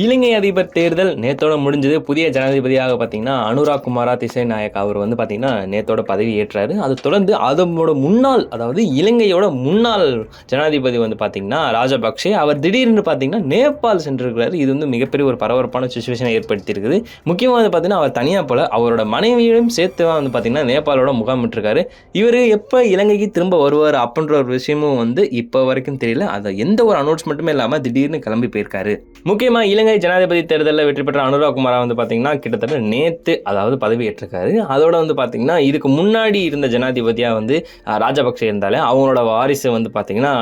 இலங்கை அதிபர் தேர்தல் நேத்தோட முடிஞ்சது. புதிய ஜனாதிபதியாக பார்த்தீங்கன்னா அனுராக் குமாரா திசை நாயக் அவர் வந்து பார்த்தீங்கன்னா நேத்தோட பதவி ஏற்றாரு. அது தொடர்ந்து அதோட முன்னாள் அதாவது இலங்கையோட முன்னாள் ஜனாதிபதி வந்து பார்த்தீங்கன்னா ராஜபக்சே அவர் திடீர்னு பார்த்தீங்கன்னா நேபாள் சென்றிருக்கிறாரு. இது வந்து மிகப்பெரிய ஒரு பரபரப்பான சுச்சுவேஷனை ஏற்படுத்தியிருக்குது. முக்கியமாக வந்து பார்த்தீங்கன்னா அவர் தனியாக போல அவரோட மனைவியும் சேர்த்து வந்து பார்த்தீங்கன்னா நேபாளோட முகாமிட்டிருக்காரு இவர் எப்போ இலங்கைக்கு திரும்ப வருவார் அப்படின்ற ஒரு விஷயமும் வந்து இப்போ வரைக்கும் தெரியல. அதை எந்த ஒரு அனௌன்ஸ்மெண்ட்டுமே இல்லாமல் திடீர்னு கிளம்பி போயிருக்காரு. முக்கியமாக இலங்கை இலங்கை ஜனாதிபதி தேர்தலில் வெற்றி பெற்ற அனுராக் குமாரா வந்து பார்த்தீங்கன்னா கிட்டத்தட்ட நேற்று அதாவது பதவி ஏற்றிருக்காரு. அதோட வந்து பார்த்தீங்கன்னா இதுக்கு முன்னாடி இருந்த ஜனாதிபதியாக வந்து ராஜபக்சே இருந்தாலே அவங்களோட வாரிசு வந்து பார்த்தீங்கன்னா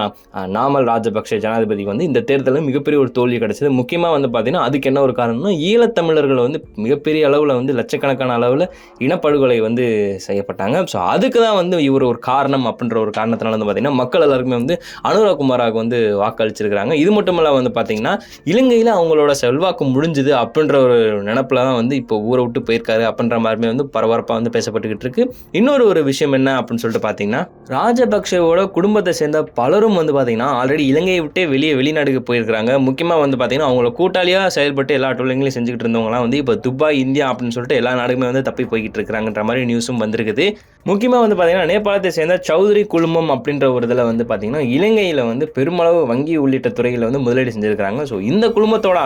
நாமல் ராஜபக்சே ஜனாதிபதி வந்து இந்த தேர்தலில் மிகப்பெரிய ஒரு தோல்வி கிடைச்சது. முக்கியமாக வந்து பார்த்தீங்கன்னா அதுக்கு என்ன ஒரு காரணம்னா ஈழத்தமிழர்கள் வந்து மிகப்பெரிய அளவில் வந்து லட்சக்கணக்கான அளவில் இனப்படுகொலை வந்து செய்யப்பட்டாங்க. ஸோ அதுக்கு தான் வந்து இவர் ஒரு காரணம் அப்படின்ற ஒரு காரணத்தினால வந்து பார்த்தீங்கன்னா மக்கள் எல்லாருக்குமே வந்து அனுராக் குமாராவுக்கு வந்து வாக்களிச்சிருக்கிறாங்க. இது மட்டும் இல்ல வந்து பார்த்தீங்கன்னா இலங்கையில் அவங்களோட செல்வாக்கு முடிஞ்சுது அப்படின்ற ஒரு நினப்பில் தான் வந்து இப்போ ஊரை விட்டு போயிருக்காரு அப்படின்ற மாதிரிமே வந்து பரபரப்பாக வந்து பேசப்பட்டுக்கிட்டு இருக்கு. இன்னொரு ஒரு விஷயம் என்ன அப்படின்னு சொல்லிட்டு பார்த்தீங்கன்னா ராஜபக்சேவோட குடும்பத்தை சேர்ந்த பலரும் வந்து பார்த்தீங்கன்னா ஆல்ரெடி இலங்கையை விட்டே வெளியே வெளிநாடுக்கு போயிருக்கிறாங்க. முக்கியமாக வந்து பார்த்தீங்கன்னா அவங்கள கூட்டாளியாக செயல்பட்டு எல்லா தொழில்களையும் செஞ்சுக்கிட்டு இருந்தவங்களாம் வந்து இப்போ துபாய் இந்தியா அப்படின்னு சொல்லிட்டு எல்லா நாடுமே வந்து தப்பி போய்கிட்டு இருக்கிறாங்கன்ற மாதிரி நியூஸும் வந்திருக்குது. முக்கியமாக வந்து பார்த்தீங்கன்னா நேபாளத்தை சேர்ந்த சௌத்ரி குழுமம் அப்படின்ற ஒரு இதில் வந்து பார்த்தீங்கன்னா இலங்கையில் வந்து பெருமளவு வங்கி உள்ளிட்ட துறையில் வந்து முதலீடு செஞ்சிருக்காங்க ஸோ இந்த குழுமத்தோட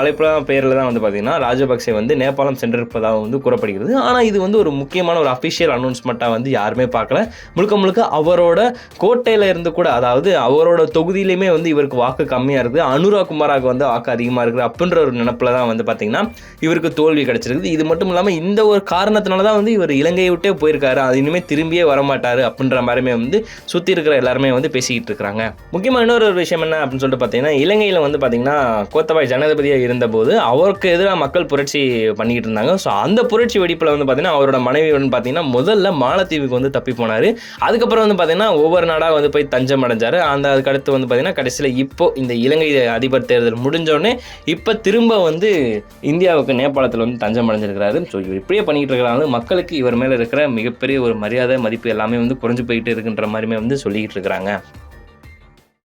பேரில் தான் வந்து பார்த்தீங்கன்னா ராஜபக்சே வந்து நேபாளம் சென்றிருப்பதாக வந்து கூறப்படுகிறது. ஆனால் இது வந்து ஒரு முக்கியமான ஒரு அஃபிஷியல் அனௌன்ஸ்மெண்ட்டாக வந்து யாருமே பார்க்கல. முழுக்க முழுக்க அவரோட கோட்டையில் இருந்து கூட அதாவது அவரோட தொகுதியிலையுமே வந்து இவருக்கு வாக்கு கம்மியாக இருக்குது. அனுராக் குமாராவுக்கு வந்து வாக்கு அதிகமாக இருக்குது அப்படின்ற ஒரு நினப்பில் தான் வந்து பார்த்தீங்கன்னா இவருக்கு தோல்வி கிடச்சிருக்குது. இது மட்டும் இல்லாமல் இந்த ஒரு காரணத்தினால தான் வந்து இவர் இலங்கையை விட்டே போயிருக்காரு. அது இனிமேல் திரும்பியே வரமாட்டார் அப்படின்ற மாதிரிமே வந்து சுற்றி இருக்கிற எல்லாருமே வந்து பேசிக்கிட்டு இருக்கிறாங்க. முக்கியமாக இன்னொரு விஷயம் என்ன அப்படின்னு சொல்லிட்டு பார்த்தீங்கன்னா இலங்கையில் வந்து பார்த்தீங்கன்னா கோத்தபாய் ஜனாதிபதியாக இருந்தபோது அவருக்கு எதிராக மக்கள் புரட்சி பண்ணிக்கிட்டு இருந்தாங்க. ஸோ அந்த புரட்சி வெடிப்பில் வந்து பார்த்தீங்கன்னா அவரோட மனைவி வந்து பார்த்தீங்கன்னா முதல்ல மாலத்தீவுக்கு வந்து தப்பி போனார். அதுக்கப்புறம் வந்து பார்த்தீங்கன்னா ஒவ்வொரு நாடாக வந்து போய் தஞ்சம் அடைஞ்சார். அந்த அதுக்கு அடுத்து வந்து பார்த்தீங்கன்னா கடைசியில் இப்போ இந்த இலங்கை அதிபர் தேர்தல் முடிஞ்சோடனே இப்போ திரும்ப வந்து இந்தியாவுக்கு நேபாளத்தில் வந்து தஞ்சம் அடைஞ்சிருக்கிறாரு. ஸோ இவர் இப்படியே பண்ணிக்கிட்டு இருக்கிறாங்க மக்களுக்கு இவர் மேலே இருக்கிற மிகப்பெரிய ஒரு மரியாதை மதிப்பு எல்லாமே வந்து குறைஞ்சு போயிட்டு இருக்குன்ற மாதிரியுமே வந்து சொல்லிக்கிட்டு இருக்கிறாங்க.